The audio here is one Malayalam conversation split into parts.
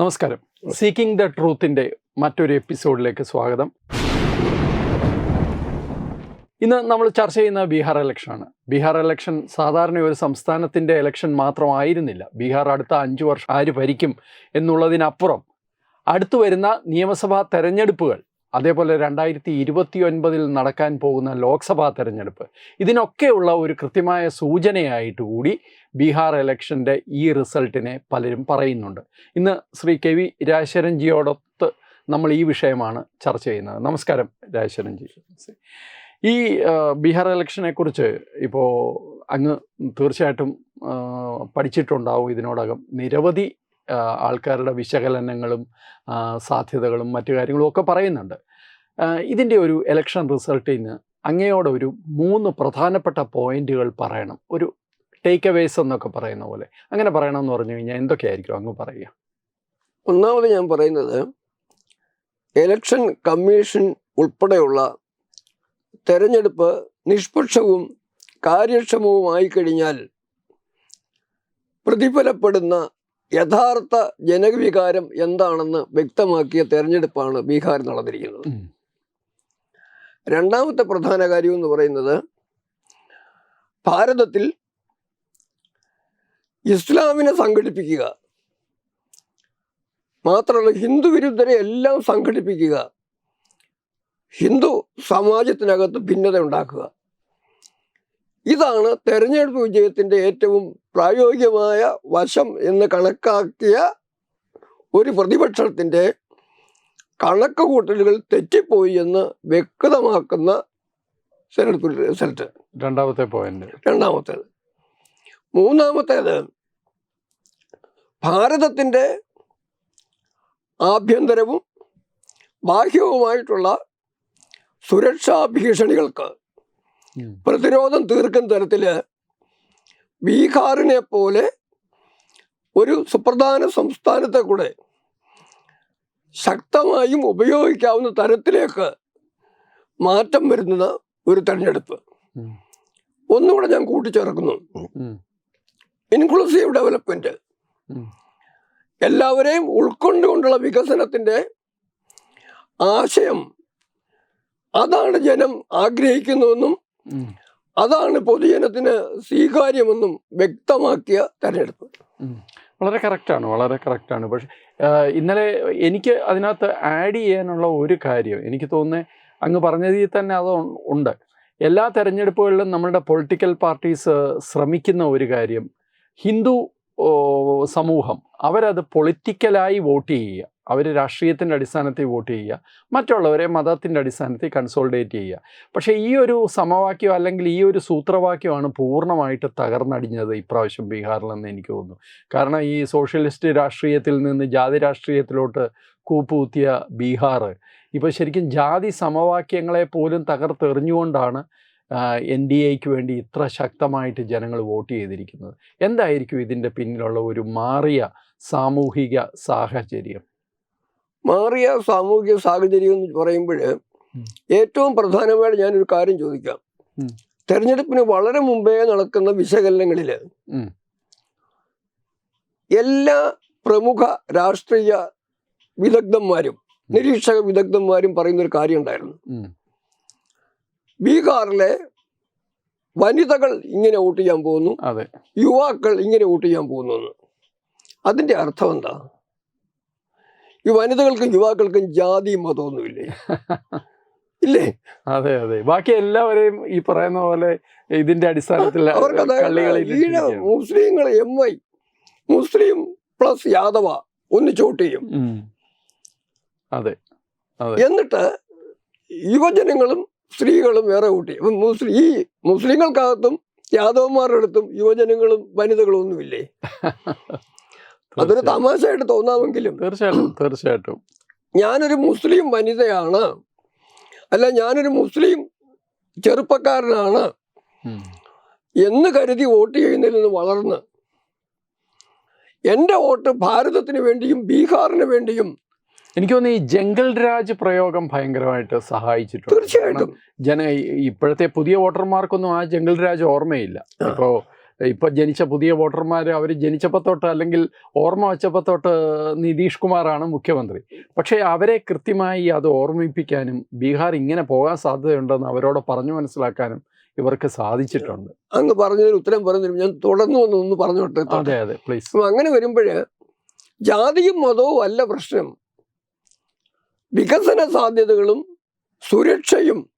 നമസ്കാരം. സീക്കിംഗ് ദ ട്രൂത്തിന്റെ മറ്റൊരു എപ്പിസോഡിലേക്ക് സ്വാഗതം. ഇന്ന് നമ്മൾ ചർച്ച ചെയ്യുന്ന ബീഹാർ ഇലക്ഷനാണ്. ബീഹാർ ഇലക്ഷൻ സാധാരണ ഒരു സംസ്ഥാനത്തിന്റെ ഇലക്ഷൻ മാത്രമായിരുന്നില്ല ബീഹാർ അടുത്ത അഞ്ച് വർഷം ആര് ഭരിക്കും എന്നുള്ളതിനപ്പുറം അടുത്തു വരുന്ന നിയമസഭാ തെരഞ്ഞെടുപ്പുകൾ അതേപോലെ രണ്ടായിരത്തി ഇരുപത്തി ഒൻപതിൽ നടക്കാൻ പോകുന്ന ലോക്സഭാ തെരഞ്ഞെടുപ്പ് ഇതിനൊക്കെയുള്ള ഒരു കൃത്യമായ സൂചനയായിട്ട് കൂടി ബീഹാർ ഇലക്ഷന്റെ ഈ റിസൾട്ടിനെ പലരും പറയുന്നുണ്ട്. ഇന്ന് ശ്രീ കെ വി രാജശരൻജിയോടൊത്ത് നമ്മൾ ഈ വിഷയമാണ് ചർച്ച ചെയ്യുന്നത്. നമസ്കാരം രാജശരൻജി ഈ ബീഹാർ ഇലക്ഷനെ കുറിച്ച് ഇപ്പോൾ അങ്ങ് തീർച്ചയായിട്ടും പഠിച്ചിട്ടുണ്ടാവും. ഇതിനോടകം നിരവധി ആൾക്കാരുടെ വിശകലനങ്ങളും സാധ്യതകളും മറ്റു കാര്യങ്ങളും ഒക്കെ പറയുന്നുണ്ട്. ഇതിന്റെ ഒരു ഇലക്ഷൻ റിസൾട്ടിന് അങ്ങയോട് ഒരു മൂന്ന് പ്രധാനപ്പെട്ട പോയിന്റുകൾ പറയണം. ഒരു ടേക്ക് അവേസ് എന്നൊക്കെ പറയുന്ന പോലെ. അങ്ങനെ പറയണമെന്ന് പറഞ്ഞു കഴിഞ്ഞാൽ എന്തൊക്കെയായിരിക്കും? അങ്ങ് പറയുക. ഒന്നാമത് ഞാൻ പറയുന്നത് ഇലക്ഷൻ കമ്മീഷൻ ഉൾപ്പെടെയുള്ള തെരഞ്ഞെടുപ്പ് നിഷ്പക്ഷവും കാര്യക്ഷമവുമായി കഴിഞ്ഞാൽ പ്രതിഫലപ്പെടുന്ന യഥാർത്ഥ ജനവികാരം എന്താണെന്ന് വ്യക്തമാക്കിയ തെരഞ്ഞെടുപ്പാണ് ബീഹാർ നടന്നിരിക്കുന്നത്. രണ്ടാമത്തെ പ്രധാന കാര്യം എന്ന് പറയുന്നത് ഭാരതത്തിൽ ഇസ്ലാമിനെ സംഘടിപ്പിക്കുക. മാത്രമല്ല ഹിന്ദു വിരുദ്ധരെ എല്ലാം സംഘടിപ്പിക്കുക. ഹിന്ദു സമാജത്തിനകത്ത് ഭിന്നത ഉണ്ടാക്കുക. ഇതാണ് തെരഞ്ഞെടുപ്പ് വിജയത്തിന്റെ ഏറ്റവും പ്രായോഗികമായ വശം എന്ന് കണക്കാക്കിയ ഒരു പ്രതിപക്ഷത്തിന്റെ കണക്ക് കൂട്ടലുകൾ തെറ്റിപ്പോയി എന്ന് വ്യക്തമാക്കുന്ന തെരഞ്ഞെടുപ്പ് റിസൾട്ട് രണ്ടാമത്തെ പോയിന്റ് രണ്ടാമത്തേത്. മൂന്നാമത്തേത് ഭാരതത്തിന്റെ ആഭ്യന്തരവും ബാഹ്യവുമായിട്ടുള്ള സുരക്ഷാ ഭീഷണികൾക്ക് പ്രതിരോധം തീർക്കുന്ന തരത്തിൽ ബീഹാറിനെ പോലെ ഒരു സുപ്രധാന സംസ്ഥാനത്തെ കൂടെ ശക്തമായും ഉപയോഗിക്കാവുന്ന തരത്തിലേക്ക് മാറ്റം വരുന്ന ഒരു തെരഞ്ഞെടുപ്പ്. ഒന്നുകൂടെ ഞാൻ കൂട്ടിച്ചേർക്കുന്നു. ഇൻക്ലൂസീവ് ഡെവലപ്മെന്റ് എല്ലാവരെയും ഉൾക്കൊണ്ടുകൊണ്ടുള്ള വികസനത്തിന്റെ ആശയം അതാണ് ജനം ആഗ്രഹിക്കുന്നതെന്നും. അതാണ് പൊതുജനത്തിന് സ്വീകാര്യമെന്നും വ്യക്തമാക്കിയ തെരഞ്ഞെടുപ്പ്. വളരെ കറക്റ്റാണ് വളരെ കറക്റ്റാണ്. പക്ഷെ ഇന്നലെ എനിക്ക് അതിനകത്ത് ആഡ് ചെയ്യാനുള്ള ഒരു കാര്യം എനിക്ക് തോന്നുന്നത് അങ്ങ് പറഞ്ഞതിൽ തന്നെ അത് ഉണ്ട്. എല്ലാ തെരഞ്ഞെടുപ്പുകളിലും നമ്മളുടെ പൊളിറ്റിക്കൽ പാർട്ടീസ് ശ്രമിക്കുന്ന ഒരു കാര്യം ഹിന്ദു സമൂഹം അവരത് പൊളിറ്റിക്കലായി വോട്ട് ചെയ്യുക. അവർ രാഷ്ട്രീയത്തിന്റെ അടിസ്ഥാനത്തിൽ വോട്ട് ചെയ്യുക. മറ്റുള്ളവരെ മതത്തിന്റെ അടിസ്ഥാനത്തിൽ കൺസോൾഡേറ്റ് ചെയ്യുക. പക്ഷേ ഈ ഒരു സമവാക്യം അല്ലെങ്കിൽ ഈ ഒരു സൂത്രവാക്യമാണ് പൂർണമായിട്ട് തകർന്നടിഞ്ഞത് ഇപ്രാവശ്യം ബീഹാറിലെന്ന് എനിക്ക് തോന്നുന്നു. കാരണം ഈ സോഷ്യലിസ്റ്റ് രാഷ്ട്രീയത്തിൽ നിന്ന് ജാതി രാഷ്ട്രീയത്തിലോട്ട് കൂപ്പുകുത്തിയ ബീഹാർ ഇപ്പോൾ ശരിക്കും ജാതി സമവാക്യങ്ങളെ പോലും തകർത്തെറിഞ്ഞുകൊണ്ടാണ് എൻ ഡി എക്ക് വേണ്ടി ഇത്ര ശക്തമായിട്ട് ജനങ്ങൾ വോട്ട് ചെയ്തിരിക്കുന്നത്. എന്തായിരിക്കും ഇതിന്റെ പിന്നിലുള്ള ഒരു മാറിയ സാമൂഹിക സാഹചര്യം? മാറിയ സാമൂഹിക സാഹചര്യം എന്ന് പറയുമ്പോൾ ഏറ്റവും പ്രധാനമായിട്ട് ഞാനൊരു കാര്യം ചോദിക്കാം. തെരഞ്ഞെടുപ്പിന് വളരെ മുമ്പേ നടക്കുന്ന വിശകലനങ്ങളിൽ എല്ലാ പ്രമുഖ രാഷ്ട്രീയ വിദഗ്ധന്മാരും നിരീക്ഷക വിദഗ്ധന്മാരും പറയുന്ന ഒരു കാര്യം ഉണ്ടായിരുന്നു. ബീഹാറിലെ വനിതകൾ ഇങ്ങനെ വോട്ട് ചെയ്യാൻ പോകുന്നു. അതെ. യുവാക്കൾ ഇങ്ങനെ വോട്ട് ചെയ്യാൻ പോകുന്നു അതിന്റെ അതിന്റെ അർത്ഥം എന്താ? ഈ വനിതകൾക്കും യുവാക്കൾക്കും ജാതി മതമൊന്നുമില്ലേ? ഇല്ലേ? അതെ അതെ. ബാക്കി എല്ലാവരെയും ഈ പറയുന്ന പോലെ ഇതിന്റെ അടിസ്ഥാനത്തിൽ ഈഴ. മുസ്ലിങ്ങൾ M I Muslim plus Yadava ഒന്ന് ചോട്ട് ചെയ്യും. അതെ. എന്നിട്ട് യുവജനങ്ങളും സ്ത്രീകളും വേറെ കൂട്ടി. അപ്പം മുസ്ലിം ഈ മുസ്ലിങ്ങൾക്കകത്തും യാദവന്മാരുടെ അടുത്തും യുവജനങ്ങളും വനിതകളും ഒന്നുമില്ലേ? അതൊരു തമാശയായിട്ട് തോന്നാമെങ്കിലും. തീർച്ചയായിട്ടും തീർച്ചയായിട്ടും. ഞാനൊരു മുസ്ലിം വനിതയാണ്. അല്ല ഞാനൊരു മുസ്ലിം ചെറുപ്പക്കാരനാണ്. എന്ന് കരുതി വോട്ട് ചെയ്യുന്നതിൽ നിന്ന് വളർന്ന്. എന്റെ വോട്ട് ഭാരതത്തിന് വേണ്ടിയും ബീഹാറിന് വേണ്ടിയും എനിക്ക് തോന്നുന്നു ഈ ജംഗിൾ രാജ് പ്രയോഗം ഭയങ്കരമായിട്ട് സഹായിച്ചിട്ടുണ്ട്. തീർച്ചയായിട്ടും. ജന ഇപ്പോഴത്തെ പുതിയ വോട്ടർമാർക്കൊന്നും ആ ജംഗിൾ രാജ് ഓർമ്മയില്ല. ഇപ്പോൾ ഇപ്പൊ ജനിച്ച പുതിയ വോട്ടർമാർ അവർ ജനിച്ചപ്പോൾ തൊട്ട് അല്ലെങ്കിൽ ഓർമ്മ വെച്ചപ്പോൾ തൊട്ട് നിതീഷ് കുമാറാണ് മുഖ്യമന്ത്രി. പക്ഷേ അവരെ കൃത്യമായി അത് ഓർമ്മിപ്പിക്കാനും ബീഹാർ ഇങ്ങനെ പോകാൻ സാധ്യതയുണ്ടെന്ന് അവരോട് പറഞ്ഞു മനസ്സിലാക്കാനും ഇവർക്ക് സാധിച്ചിട്ടുണ്ട്. അങ്ങ് പറഞ്ഞതിന് ഉത്തരം പറഞ്ഞു ഞാൻ തുടർന്നു ഒന്ന് പറഞ്ഞോട്ടെ അതെ അതെ പ്ലീസ്. അങ്ങനെ വരുമ്പോൾ ജാതിയും മതവും അല്ല പ്രശ്നം. വികസന സാധ്യതകളും സുരക്ഷയും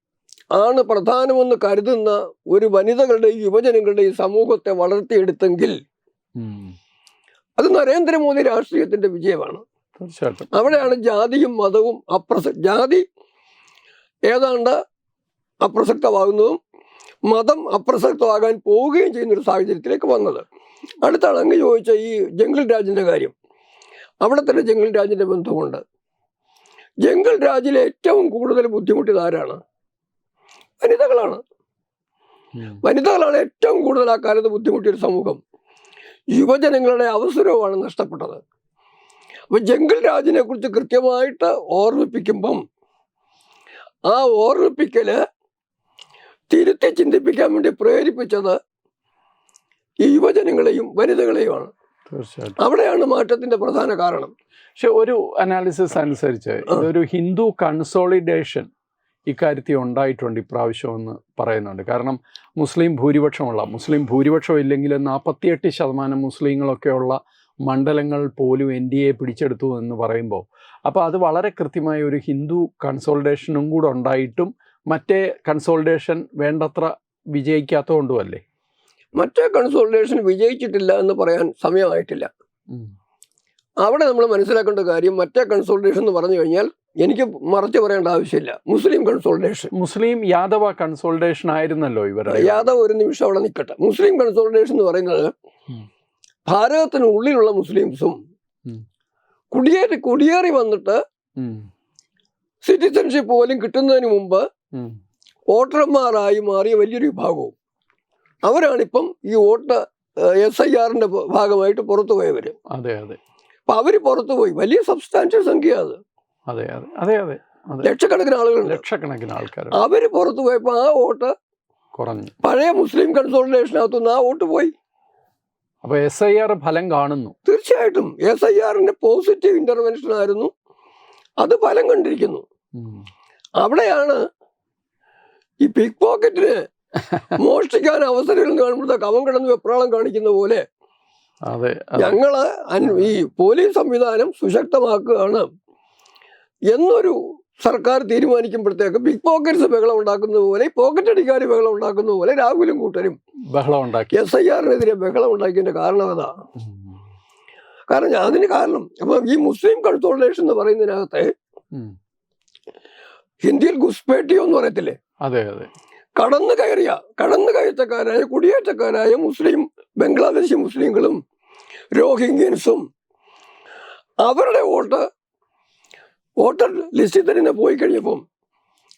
ആണ് പ്രധാനമെന്ന് കരുതുന്ന ഒരു വനിതകളുടെയും യുവജനങ്ങളുടെയും സമൂഹത്തെ വളർത്തിയെടുത്തെങ്കിൽ അത് നരേന്ദ്രമോദി രാഷ്ട്രീയത്തിന്റെ വിജയമാണ്. അവിടെയാണ് ജാതിയും മതവും അപ്രസ ജാതി ഏതാണ്ട് അപ്രസക്തമാകുന്നതും മതം അപ്രസക്തമാകാൻ പോവുകയും ചെയ്യുന്ന ഒരു സാഹചര്യത്തിലേക്ക് വന്നത്. അടുത്താണ് അങ്ങ് ചോദിച്ച ഈ ജംഗിൾ രാജിന്റെ കാര്യം. അവിടെ തന്നെ ജംഗിൾ രാജിന്റെ ബന്ധമുണ്ട്. ജംഗിൾ രാജിൽ ഏറ്റവും കൂടുതൽ ബുദ്ധിമുട്ടിയത് ആരാണ്? വനിതകളാണ്. വനിതകളാണ് ഏറ്റവും കൂടുതൽ ആ കാലത്ത് ബുദ്ധിമുട്ടിയ ഒരു സമൂഹം. യുവജനങ്ങളുടെ അവസരവുമാണ് നഷ്ടപ്പെട്ടത്. അപ്പം ജംഗിൾ രാജിനെ കുറിച്ച് കൃത്യമായിട്ട് ഓർമ്മിപ്പിക്കുമ്പം ആ ഓർമ്മിപ്പിക്കൽ തിരുത്തി ചിന്തിപ്പിക്കാൻ വേണ്ടി പ്രേരിപ്പിച്ചത് ഈ യുവജനങ്ങളെയും വനിതകളെയുമാണ്. തീർച്ചയായിട്ടും. അവിടെയാണ് മാറ്റത്തിന്റെ പ്രധാന കാരണം. പക്ഷെ ഒരു അനാലിസിസ് അനുസരിച്ച് ഇതൊരു ഹിന്ദു കൺസോളിഡേഷൻ ഇക്കാര്യത്തിൽ ഉണ്ടായിട്ടുണ്ട് ഇപ്രാവശ്യം എന്ന് പറയുന്നുണ്ട്. കാരണം മുസ്ലിം ഭൂരിപക്ഷമുള്ള മുസ്ലിം ഭൂരിപക്ഷം ഇല്ലെങ്കിൽ നാൽപ്പത്തിയെട്ട് ശതമാനം മുസ്ലിങ്ങളൊക്കെയുള്ള മണ്ഡലങ്ങൾ പോലും എൻ ഡി എ പിടിച്ചെടുത്തു എന്ന് പറയുമ്പോൾ അപ്പോൾ അത് വളരെ കൃത്യമായ ഒരു ഹിന്ദു കൺസോളിഡേഷനും കൂടെ ഉണ്ടായിട്ടും മറ്റേ കൺസോളിഡേഷൻ വേണ്ടത്ര വിജയിക്കാത്തതുകൊണ്ടും അല്ലേ? മറ്റേ കൺസോൾട്ടേഷൻ വിജയിച്ചിട്ടില്ല എന്ന് പറയാൻ സമയമായിട്ടില്ല. അവിടെ നമ്മൾ മനസ്സിലാക്കേണ്ട കാര്യം മറ്റേ കൺസോൾട്ടേഷൻ എന്ന് പറഞ്ഞു കഴിഞ്ഞാൽ എനിക്ക് മറച്ചു പറയേണ്ട ആവശ്യമില്ല. മുസ്ലിം കൺസോൾട്ടേഷൻ മുസ്ലിം യാദവ കൺസോൾട്ടേഷൻ ആയിരുന്നല്ലോ ഇവർ യാദവ് ഒരു നിമിഷം അവിടെ നിൽക്കട്ടെ. മുസ്ലിം കൺസോൾട്ടേഷൻ എന്ന് പറയുന്നത് ഭാരതത്തിനുള്ളിലുള്ള ഭാരതത്തിന് ഉള്ളിലുള്ള മുസ്ലിംസും. കുടിയേറി കുടിയേറി വന്നിട്ട് സിറ്റിസൺഷിപ്പ് പോലും കിട്ടുന്നതിന് മുമ്പ്. വോട്ടർമാരായി മാറിയ വലിയൊരു വിഭാഗവും. അവരാണിപ്പം ഈ വോട്ട് എസ് ഐ ആറിന്റെ ഭാഗമായിട്ട് പുറത്തു പോയവർ അതെ അതെ. അപ്പൊ അവർ പുറത്തു പോയി. വലിയ സബ്സ്റ്റാൻഷ്യൽ സംഖ്യ അത്. അതെ അതെ അതെ അതെ ലക്ഷക്കണക്കിന് ആളുകൾ ലക്ഷക്കണക്കിന് ആൾക്കാർ അവർ പുറത്തു പോയപ്പോ ആ വോട്ട് കുറഞ്ഞു. പഴയ മുസ്ലിം കൺസോൾട്ടേഷനകത്തുനിന്ന് ആ വോട്ട് പോയി. അപ്പൊ എസ് ഐ ആർ ഫലം കാണുന്നു. തീർച്ചയായിട്ടും എസ് ഐ ആറിന്റെ പോസിറ്റീവ് ഇന്റർവെൻഷൻ ആയിരുന്നു അത് ഫലം കണ്ടിരിക്കുന്നു. അവിടെയാണ് ഈ പിക് പോക്കറ്റിന് മോഷ്ടിക്കാൻ അവസരം കാണുമ്പോഴത്തേക്ക് അവൻ കിടന്ന് വെപ്രാളം കാണിക്കുന്ന പോലെ. അതെ. ഞങ്ങൾ ഈ പോലീസ് സംവിധാനം സുശക്തമാക്കുകയാണ് എന്നൊരു സർക്കാർ തീരുമാനിക്കുമ്പോഴത്തേക്ക് ബിഗ് പോക്കറ്റ്സ് ബഹളം ഉണ്ടാക്കുന്ന പോലെ പോക്കറ്റ് അടിക്കാർ ബഹളം ഉണ്ടാക്കുന്ന പോലെ രാഹുലും കൂട്ടരും ബഹളം ഉണ്ടാക്കി. എസ് ഐ ആറിനെതിരെ ബഹളം ഉണ്ടാക്കിയതിന്റെ കാരണം അതാ. കാരണം അതിന് കാരണം അപ്പൊ ഈ മുസ്ലിം കൺസോൾട്ടേഷൻ എന്ന് പറയുന്നതിനകത്ത്. ഹിന്ദിയിൽ ഗുസ്പേട്ടിയോ എന്ന് പറയത്തില്ലേ? അതെ അതെ. കടന്നു കയറിയ കടന്നു കയറ്റക്കാരായ കുടിയേറ്റക്കാരായ മുസ്ലിം ബംഗ്ലാദേശി മുസ്ലിങ്ങളും രോഹിംഗ്യൻസും അവരുടെ വോട്ട് വോട്ടർ ലിസ്റ്റിൽ തന്നെ പോയി കഴിഞ്ഞപ്പം